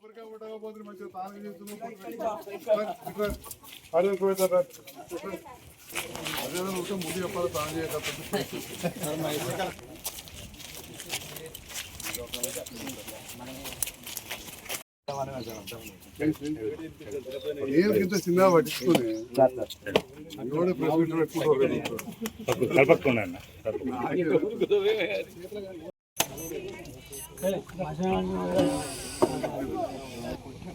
కొబ్బరికాయ కొట్టకపోతే మంచిగా తాను చేస్తున్నావు అదే పోతారా అదే ఉంటే ముందు చెప్పాలి తాను చేయకపోతే. నేను ఇంత చిన్న పట్టించుకుని ఎవడే ప్రెస్ మీట్ పెట్టుకుంటారు కలపకుండా అన్న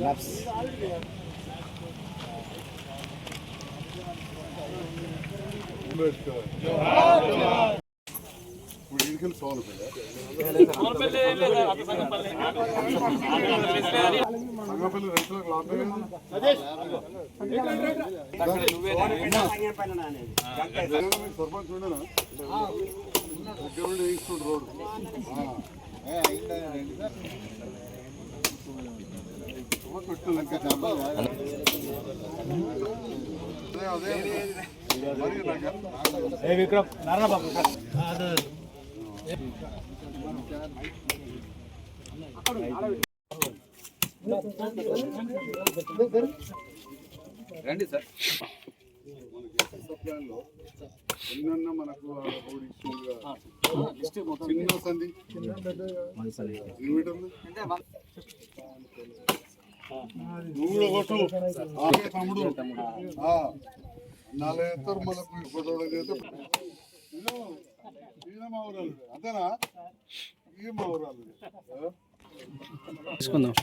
లాభం సర్పంచ్ ఉండనా దగ్గర నాకు విక్రమ్ నారాయణ బాబు రండి సార్. ప్లాన్లో ఎన్నన్నా మనకు చిన్న సంధి. ఎన్ని మీటర్లు నువ్వు కొట్టు తమ్ముడు నాలుగు ఎత్తారు మనకు ఫోటోలు చేస్తే ఈయన మా ఊరాలు అంతేనా ఈ మా ఊరాలు తీసుకుందాం.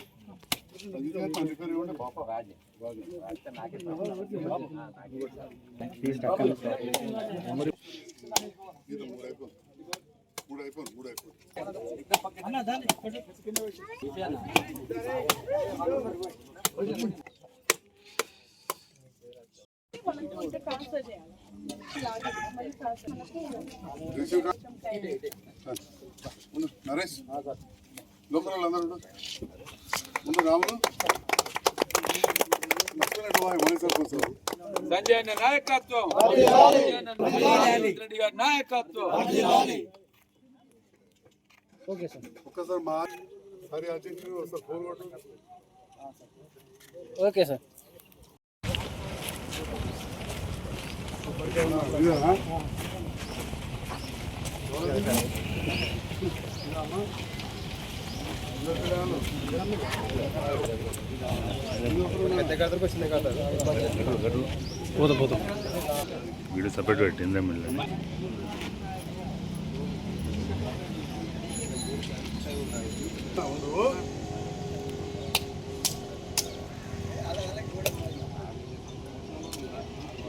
ఇది మూడు అయిపోయింది మూడు అయిపోయింది నరేష్ లోపల అందరూ ఉండు. ముందు రాములు నచ్చినట్టు వాయి మనిషి వస్తారు సంజయ్ అన్న నాయకత్వం సంజయ్ అన్న రేవంత్ రెడ్డి గారి నాయకత్వం ఓకే సార్ ఒక్కసారి మా సరే అర్జెంట్ వస్తారు ఫోన్ కొట్టు ఓకే సార్? పోతాం పోతాం వీడియో సపరేట్ పెట్టిందే మళ్ళీ ఉండు.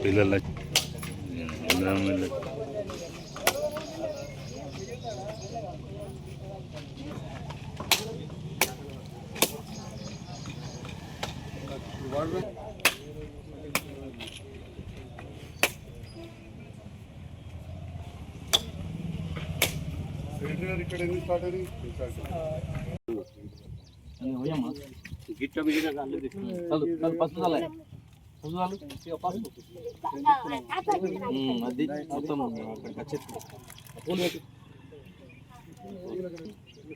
పిల్లల ఇక్కడ ఎందుకు స్టార్ట్ అయ్యి గిట్ట అది మొత్తం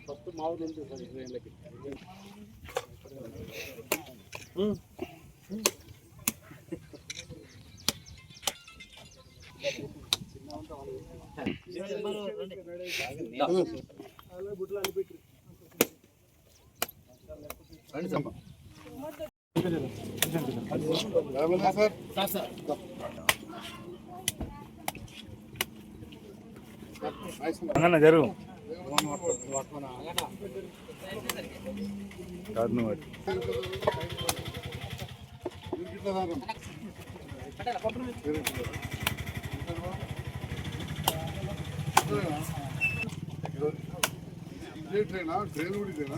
ఫస్ట్ మామూలు సార్ ఇరవై రండి అన్న జరుగు ట్రైనా? ట్రైన్ కూడా ఇదేనా?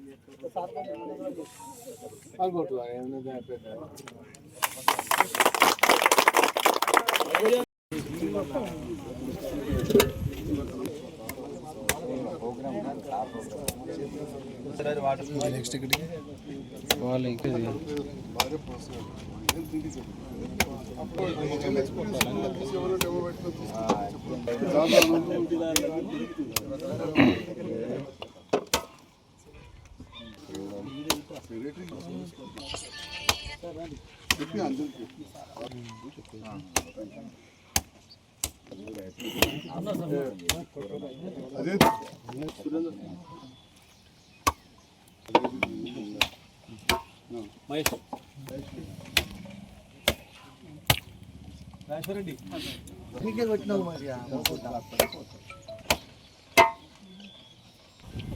ఇదే ట్రైనా ట్రైన్ కూడా ఇదేనా కరవరు చేసి భార్య పోస్తారు ఏం తిండి చెప్పి అందరికి అదే మహేష్ రాజరెడ్డి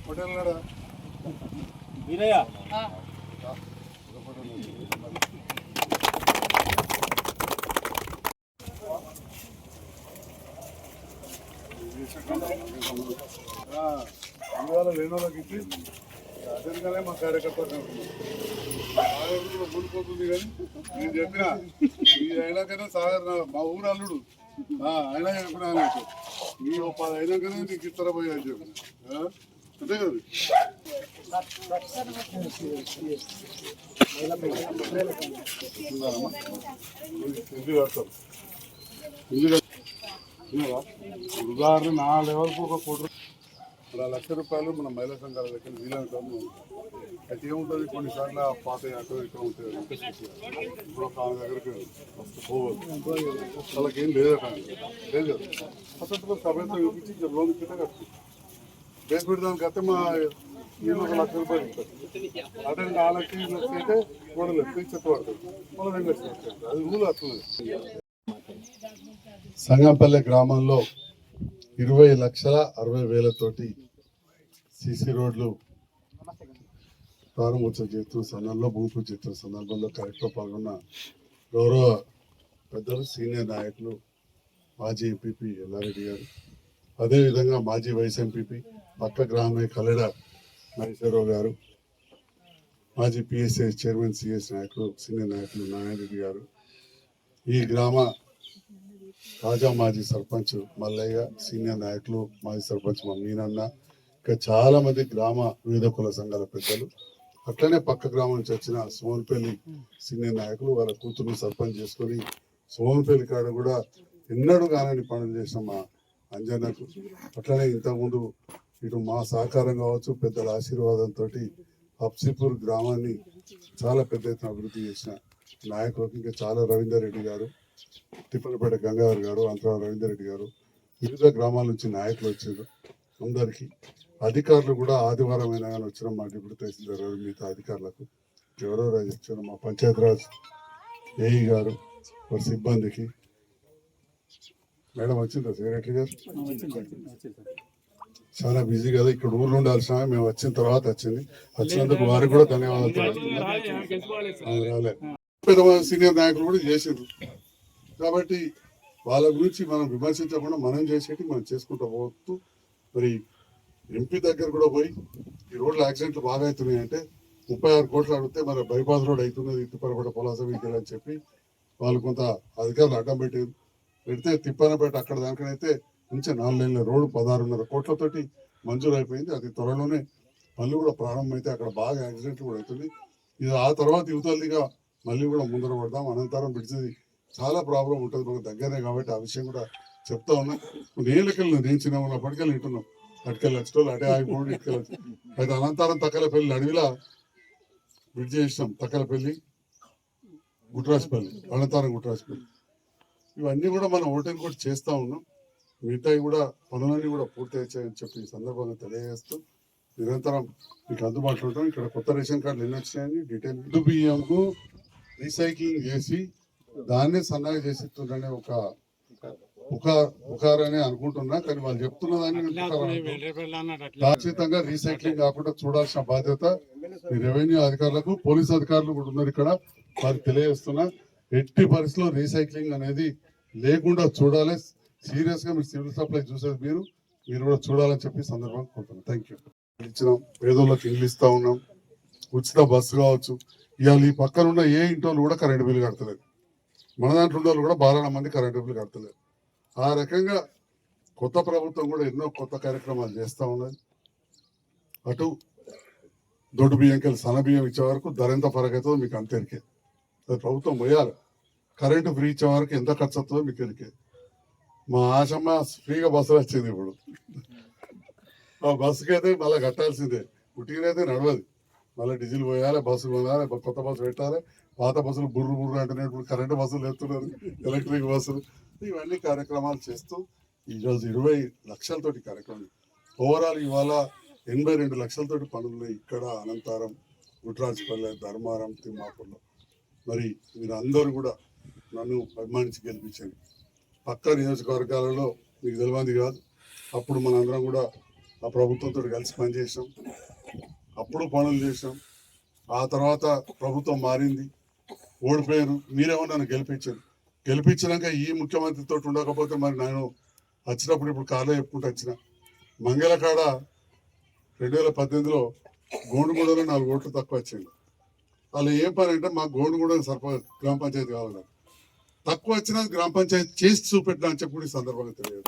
హోటల్ కూడా వీరయ్య అందువల్ల లేని వాళ్ళకి ఇచ్చి అతనికనే మా కార్యకర్త ముందుకోతుంది కానీ నేను చెప్పిన ఈ అయినాకనే సాగర్ మా ఊరు అల్లుడు ఆ, అయినా చెప్పిన నాకు ఈ ఒక పది అయినాకనే నీకు ఇస్తారా పోయి అని చెప్పి అంతే కదా ఉదాహరణ నా లెవెల్కు ఒక కోటి మన లక్ష రూపాయలు మన మహిళా సంఘాల దగ్గర వీలైన అయితే ఏముంటుంది కొన్నిసార్లు ఆ పాత అటు ఇక్కడ ఉంటుంది ఇప్పుడు ఒక ఆమె దగ్గరికి పోవద్దు వాళ్ళకి ఏం లేదట లేదు కదా అసలు సభ్యత చూపించి లోన్ కింద కట్టు బేస్ పెడదానికి అయితే మా వీళ్ళు ఒక లక్ష రూపాయలు ఉంటుంది అదే నాలుగు లక్ష అయితే మూడు లక్షలు చెత్త పడుతుంది. మళ్ళీ రెండు లక్షలు వస్తుంది. అది రూల్ అట్లా సంగంపల్లె గ్రామంలో ఇరవై లక్షల అరవై వేలతోటి సిసి రోడ్లు ప్రారంభోత్సవం చేస్తున్న సందర్భంలో భూమి పూజ చేస్తున్న సందర్భంలో కార్యక్రమం పాల్గొన్న గౌరవ పెద్దలు సీనియర్ నాయకులు మాజీ ఎంపీపీ ఎల్లారెడ్డి గారు. అదేవిధంగా మాజీ వైస్ ఎంపీపీ పక్క గ్రామే కల్లెడ నాగేశ్వరరావు గారు మాజీ పిఎస్ఐ చైర్మన్ సిఎస్ నాయకులు సీనియర్ నాయకులు నారాయణరెడ్డి గారు ఈ గ్రామ తాజా మాజీ సర్పంచ్ మల్లయ్య సీనియర్ నాయకులు మాజీ సర్పంచ్ మా మీనన్న ఇంకా చాలా మంది గ్రామ వివిధ కుల సంఘాల పెద్దలు. అట్లనే పక్క గ్రామం నుంచి వచ్చిన సోమన్పల్లి సీనియర్ నాయకులు వాళ్ళ కూతురు సర్పంచ్ చేసుకొని సోమన్పల్లి కాడ కూడా ఎన్నడూ కానని పనులు చేసిన మా అంజన్నకు. అట్లనే ఇంతకుముందు ఇటు మా సహకారం కావచ్చు పెద్దల ఆశీర్వాదంతో హప్సీపూర్ గ్రామాన్ని చాలా పెద్ద ఎత్తున అభివృద్ధి చేసిన నాయకులకు ఇంకా చాలా రవీందర్ రెడ్డి గారు తిప్పలపేట గంగాధర్ గారు అంతరా రవీందర్ రెడ్డి గారు వివిధ గ్రామాల నుంచి నాయకులు వచ్చారు. అందరికీ అధికారులు కూడా ఆదివారం అయినా కానీ వచ్చిన మా డిప్యూటీ తహసీల్దార్ గారు మిగతా అధికారులకు ఎవరో వచ్చారు మా పంచాయతీరాజ్ ఏఈ గారు వారి సిబ్బందికి. మేడం వచ్చిందా సెక్రటరీ గారు చాలా బిజీ కదా ఇక్కడ ఊర్లో ఉండాల్సిన మేము వచ్చిన తర్వాత వచ్చింది. వచ్చినందుకు వారికి కూడా ధన్యవాదాలు తెలుపుతున్నాను. ఆ, రాలే. పెద్ద సీనియర్ నాయకులు కూడా చేసిండ్రు. కాబట్టి వాళ్ళ గురించి మనం విమర్శించకుండా మనం చేసేటి మనం చేసుకుంటూ పోతూ మరి ఎంపీ దగ్గర కూడా పోయి ఈ రోడ్ల యాక్సిడెంట్లు బాగా అవుతున్నాయి అంటే ముప్పై ఆరు కోట్లు అడిగితే మరి బైపాస్ రోడ్ అవుతున్నది తిప్పనపేట పొలాస వీకెల్ అని చెప్పి వాళ్ళు కొంత అధికారులు అడ్డం పెట్టారు. పెడితే తిప్పనపేట అక్కడ దానికనైతే నుంచి నాలుగు రోడ్డు పదహారున్నర కోట్లతోటి మంజూరు అయిపోయింది అది త్వరలోనే మళ్ళీ కూడా ప్రారంభమైతే అక్కడ బాగా యాక్సిడెంట్లు కూడా అవుతుంది ఇది ఆ తర్వాత యువతలదిగా మళ్ళీ కూడా ముందర పడదాం. అనంతరం పిడిచేది చాలా ప్రాబ్లం ఉంటుంది మనకు దగ్గరనే కాబట్టి ఆ విషయం కూడా చెప్తా ఉన్నా. నేను లెక్కలు నేను చిన్న ఉన్నప్పటికెళ్ళి వింటున్నాం అటుకెళ్ళి వచ్చేటోళ్ళు అటే ఆగిపోండి ఇటుకెళ్ళి అయితే అనంతరం తక్కలపల్లి అడవిలా బ్రిడ్జ్ చేసినాం తక్కలపల్లి గుట్రాజపల్లి అనంతరం గుట్రాజపల్లి ఇవన్నీ కూడా మనం ఓటింగ్ కూడా చేస్తూ ఉన్నాం. మిగతాయి కూడా పనులన్నీ కూడా పూర్తి అయ్యాయని చెప్పి ఈ సందర్భంగా తెలియజేస్తూ నిరంతరం మీకు అందుబాటులో ఉంటాం. ఇక్కడ కొత్త రేషన్ కార్డులు ఎన్ని వచ్చినాయని డీటెయిల్ ఇల్లు బియ్యంకు రీసైక్లింగ్ చేసి దాన్నే సన్నగా చేసి ఇస్తుందనే ఒక ఉకారనే అనుకుంటున్నా. కానీ వాళ్ళు చెప్తున్న దాన్ని ఖచ్చితంగా రీసైక్లింగ్ కాకుండా చూడాల్సిన బాధ్యత రెవెన్యూ అధికారులకు పోలీస్ అధికారులు కూడా ఉన్నారు ఇక్కడ. వారికి తెలియజేస్తున్నా ఎట్టి పరిస్థితుల్లో రీసైక్లింగ్ అనేది లేకుండా చూడాలి. సీరియస్గా మీరు సివిల్ సప్లై చూసేది మీరు మీరు కూడా చూడాలని చెప్పి సందర్భం సందర్భంగా థ్యాంక్ యూ ఇచ్చినాం. పేదోళ్ళకి ఇల్లు ఉన్నాం. ఉచిత బస్సు కావచ్చు. ఇవాళ ఈ పక్కన ఉన్న ఏ ఇంటోళ్ళు కూడా కరెంటు బిల్లు కడతలేదు. మన దాంట్లో ఉన్న వాళ్ళు కూడా బాలన మంది కరెంటు బిల్లు కడతలేదు. ఆ రకంగా కొత్త ప్రభుత్వం కూడా ఎన్నో కొత్త కార్యక్రమాలు చేస్తూ ఉన్నది. అటు దొడ్డు బియ్యంకెళ్ళి సన్న బియ్యం ఇచ్చే వరకు ధర ఎంత పరగవుతుందో మీకు అంత ఎరికే. అది ప్రభుత్వం పోయాలి. కరెంటు ఫ్రీ ఇచ్చే వరకు ఎంత ఖర్చు అవుతుందో మీకు ఎరికేది మా ఆశమ్మ ఫ్రీగా బస్సులు వచ్చింది ఇప్పుడు. ఆ బస్సుకి అయితే మళ్ళీ కట్టాల్సిందే. పుట్టినైతే నడవదు. మళ్ళీ డీజిల్ పోయాలి బస్సు కొనాలి కొత్త బస్సు పెట్టాలి పాత బస్సులు బుర్రు బుర్రు అంటే ఇప్పుడు కరెంటు బస్సులు ఎత్తున్నారు ఎలక్ట్రిక్ బస్సులు. ఇవన్నీ కార్యక్రమాలు చేస్తూ ఈరోజు ఇరవై లక్షలతోటి కార్యక్రమం. ఓవరాల్ ఇవాళ ఎనభై రెండు లక్షలతోటి పనులు ఇక్కడ అనంతరం గుట్రాజపల్లె ధర్మారం తిమ్మాపూర్లో. మరి మీరు అందరూ కూడా నన్ను అభిమానించి గెలిపించండి పక్క నియోజకవర్గాలలో మీకు తెలియంది కాదు. అప్పుడు మనందరం కూడా ఆ ప్రభుత్వంతో కలిసి పనిచేసాం అప్పుడు పనులు చేసాం ఆ తర్వాత ప్రభుత్వం మారింది. ఓడిపోయారు. మీరేమో నన్ను గెలిపించారు. గెలిపించినాక ఈ ముఖ్యమంత్రితో ఉండకపోతే మరి నేను వచ్చినప్పుడు ఇప్పుడు కార్లో చెప్పుకుంటూ వచ్చిన. మంగళకాడ రెండు వేల పద్దెనిమిదిలో గోండుగూడలో నాలుగు ఓట్లు తక్కువ వచ్చింది. వాళ్ళు ఏం పని అంటే మాకు గోండుగూడ సర్పంచ్ గ్రామ పంచాయతీ కావాలి తక్కువ వచ్చినా గ్రామ పంచాయతీ చేసి చూపెట్టడం అని చెప్పి కూడా ఈ సందర్భంగా తెలియదు.